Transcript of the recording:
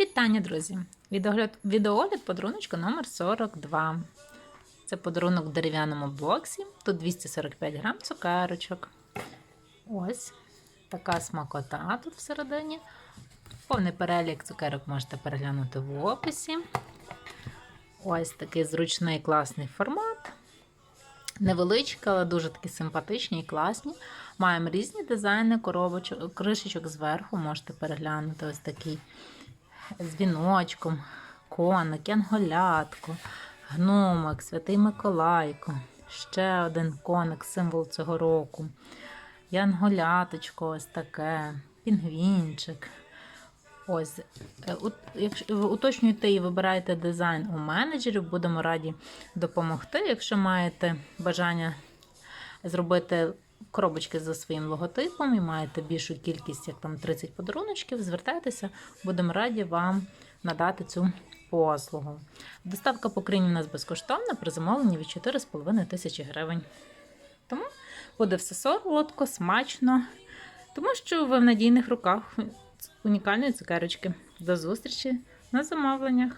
Вітання, друзі! Відеогляд, відеогляд подаруночка номер 42. Це подарунок в дерев'яному боксі. Тут 245 грам цукерочок. Ось така смакота тут всередині. Повний перелік цукерок можете переглянути в описі. Ось такий зручний класний формат. Невеличкі, але дуже такі симпатичні і класні. Маємо різні дизайни коробочок, кришечок зверху. Можете переглянути ось такий з віночком, коник, янголятко, гномик, святий Миколайко, ще один коник, символ цього року. Янголяточко, ось таке, пінгвінчик. Ось, е, якщо ви уточнюєте і вибираєте дизайн у менеджерів, будемо раді допомогти. Якщо маєте бажання зробити коробочки за своїм логотипом і маєте більшу кількість, як там 30 подаруночків, звертайтеся, будемо раді вам надати цю послугу. Доставка по Україні у нас безкоштовна при замовленні від 4,5 тисячі гривень. Тому буде все солодко, смачно, тому що ви в надійних руках унікальної цукерочки. До зустрічі на замовленнях!